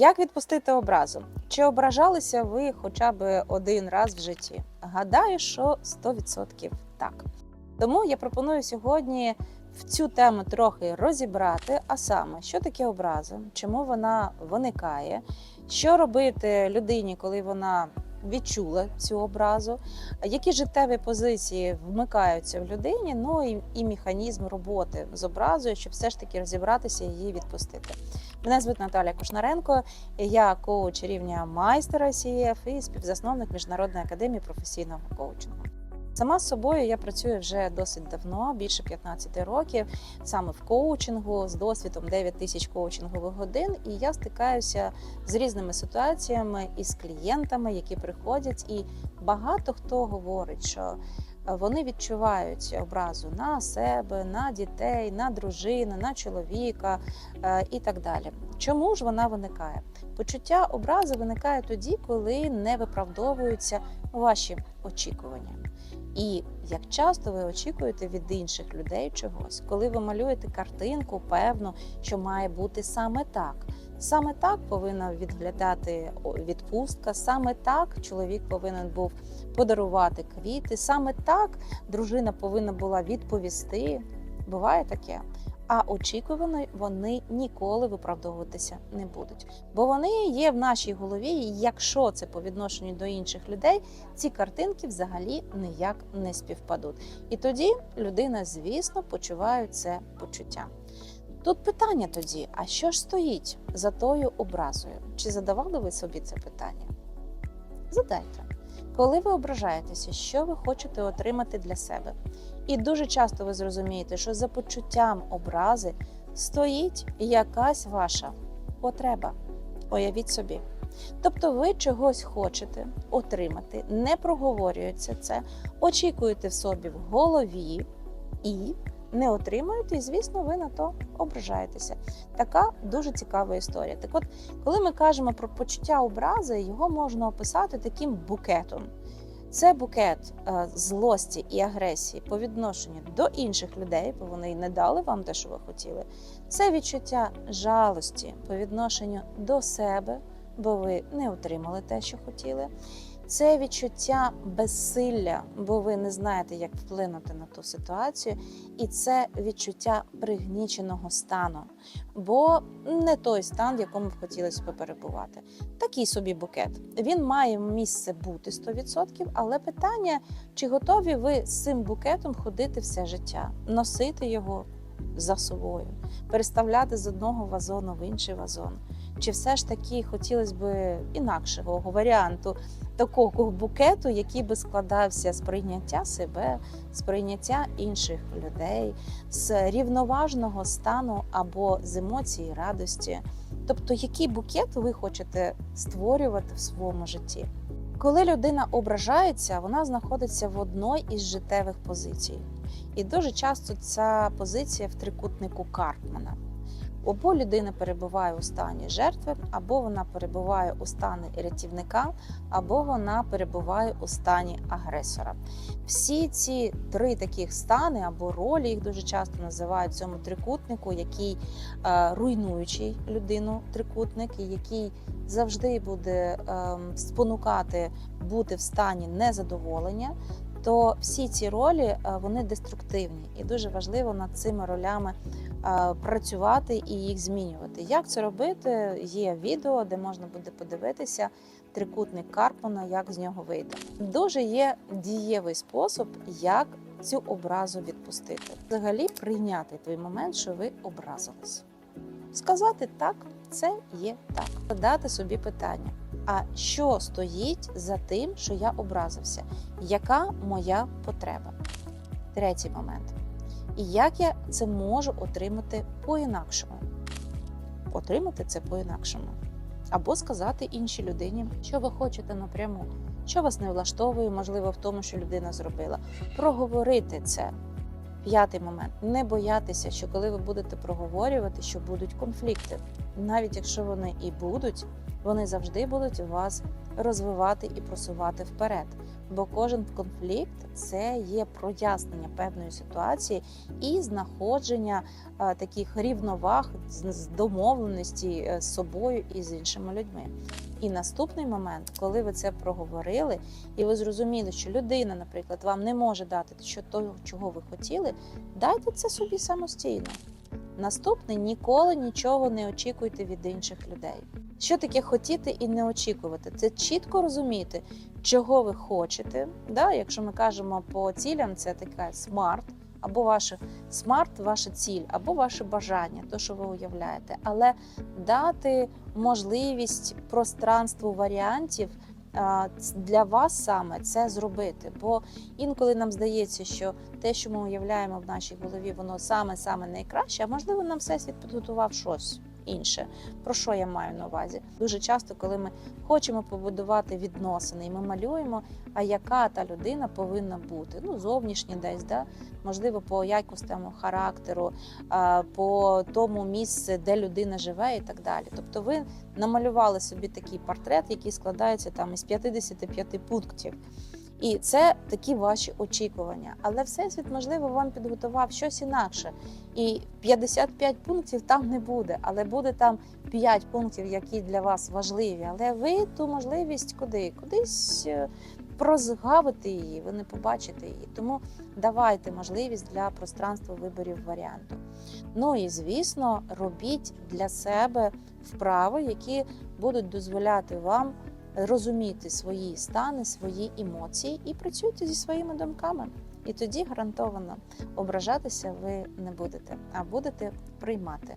Як відпустити образу? Чи ображалися ви хоча б один раз в житті? Гадаю, що 100% так. Тому я пропоную сьогодні в цю тему трохи розібрати, а саме, що таке образа, чому вона виникає, що робити людині, коли вона відчула цю образу, які життєві позиції вмикаються в людині, ну і, і механізм роботи з образою, щоб все ж таки розібратися і її відпустити. Мене звуть Наталя Кушнаренко, я коуч рівня майстера СІФ і співзасновник Міжнародної академії професійного коучингу. Сама з собою я працюю вже досить давно, більше 15 років, саме в коучингу з досвідом 9 тисяч коучингових годин. І я стикаюся з різними ситуаціями із клієнтами, які приходять, і багато хто говорить, що вони відчувають образу на себе, на дітей, на дружину, на чоловіка е, і так далі. Чому ж вона виникає? Почуття образи виникає тоді, коли не виправдовуються ваші очікування. І як часто ви очікуєте від інших людей чогось, коли ви малюєте картинку, певну, що має бути саме так. Саме так повинна відглядати відпустка, саме так чоловік повинен був подарувати квіти, саме так дружина повинна була відповісти. Буває таке. А очікувано вони ніколи виправдовуватися не будуть, бо вони є в нашій голові. і Якщо це по відношенню до інших людей, ці картинки взагалі ніяк не співпадуть. І тоді людина, звісно, почуває це почуття. Тут питання тоді: а що ж стоїть за тою образою? Чи задавали ви собі це питання? Задайте, коли ви ображаєтеся, що ви хочете отримати для себе? І дуже часто ви зрозумієте, що за почуттям образи стоїть якась ваша потреба. Уявіть собі. Тобто ви чогось хочете отримати, не проговорюється це, очікуєте в собі в голові і не отримуєте, і звісно, ви на то ображаєтеся. Така дуже цікава історія. Так от, коли ми кажемо про почуття образи, його можна описати таким букетом. Це букет е, злості і агресії по відношенню до інших людей, бо вони не дали вам те, що ви хотіли. Це відчуття жалості по відношенню до себе, бо ви не отримали те, що хотіли. Це відчуття безсилля, бо ви не знаєте, як вплинути на ту ситуацію, і це відчуття пригніченого стану, бо не той стан, в якому б хотілося б перебувати. Такий собі букет. Він має місце бути 100%, але питання, чи готові ви з цим букетом ходити все життя, носити його за собою, переставляти з одного вазону в інший вазон. Чи все ж таки хотілося б інакшого варіанту такого букету, який би складався з прийняття себе, з прийняття інших людей, з рівноважного стану або з емоції радості? Тобто, який букет ви хочете створювати в своєму житті? Коли людина ображається, вона знаходиться в одній із життєвих позицій. І дуже часто ця позиція в трикутнику Карпмана. Або людина перебуває у стані жертви, або вона перебуває у стані рятівника, або вона перебуває у стані агресора. Всі ці три таких стани або ролі їх дуже часто називають цьому трикутнику, який е, руйнуючий людину трикутник, і який завжди буде е, спонукати бути в стані незадоволення. То всі ці ролі е, вони деструктивні, і дуже важливо над цими ролями працювати і їх змінювати. Як це робити? Є відео, де можна буде подивитися трикутник Карпмана, як з нього вийти. Дуже є дієвий спосіб, як цю образу відпустити. Взагалі прийняти той момент, що ви образились. Сказати так, це є так. Задати собі питання. А що стоїть за тим, що я образився? Яка моя потреба? Третій момент. І як я це можу отримати по-інакшому? Отримати це по-інакшому. Або сказати іншій людині, що ви хочете напряму, що вас не влаштовує, можливо, в тому, що людина зробила. Проговорити це. П'ятий момент не боятися, що коли ви будете проговорювати, що будуть конфлікти. навіть якщо вони і будуть, вони завжди будуть вас розвивати і просувати вперед. Бо кожен конфлікт це є прояснення певної ситуації і знаходження е, таких рівноваг з домовленості е, з собою і з іншими людьми. І наступний момент, коли ви це проговорили, і ви зрозуміли, що людина, наприклад, вам не може дати того, чого ви хотіли, дайте це собі самостійно. Наступне ніколи нічого не очікуйте від інших людей. Що таке хотіти і не очікувати? Це чітко розуміти, чого ви хочете. Да? Якщо ми кажемо по цілям, це така смарт, або ваше смарт, ваша ціль, або ваше бажання, то що ви уявляєте, але дати можливість пространству варіантів. Для вас саме це зробити, бо інколи нам здається, що те, що ми уявляємо в нашій голові, воно саме саме найкраще, а можливо, нам всесвіт підготував щось інше. Про що я маю на увазі? Дуже часто, коли ми хочемо побудувати відносини, і ми малюємо, а яка та людина повинна бути? Ну, зовнішні десь, да? можливо, по якостям характеру, по тому місці, де людина живе, і так далі. Тобто, ви намалювали собі такий портрет, який складається там із 55 пунктів. І це такі ваші очікування. Але всесвіт, можливо, вам підготував щось інакше. І 55 пунктів там не буде, але буде там 5 пунктів, які для вас важливі. Але ви ту можливість куди? Кудись е, прозгавити її, ви не побачите її. Тому давайте можливість для пространства виборів варіанту. Ну і звісно, робіть для себе вправи, які будуть дозволяти вам розуміти свої стани, свої емоції і працюйте зі своїми думками. І тоді гарантовано ображатися ви не будете, а будете приймати.